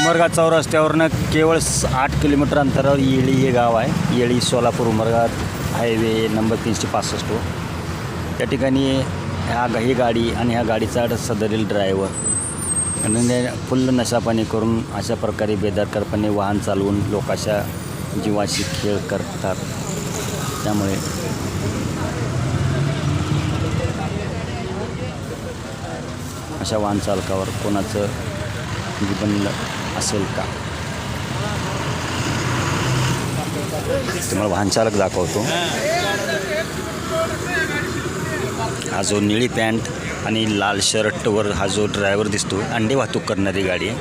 उमरगा रस्त्यावरनं केवळ आठ किलोमीटर अंतरावर येळी हे गाव आहे. येळी सोलापूर उमरगा हायवे नंबर तीनशे पासष्ट. त्या ठिकाणी ह्या गा- ही गाडी आणि ह्या गाडीचा सदरील ड्रायव्हर आणि फुल्ल नशापाणी करून अशा प्रकारे बेदरकारपणे वाहन चालवून लोकांच्या जीवाशी खेळ करतात. त्यामुळे अशा वाहन चालकावर कोणाचं जीवन असेल का? तुम्हाला वाहनचालक दाखवतो. हा जो निळी पॅन्ट आणि लाल शर्टवर हा जो ड्रायव्हर दिसतो अंडी वाहतूक करणारी गाडी आहे.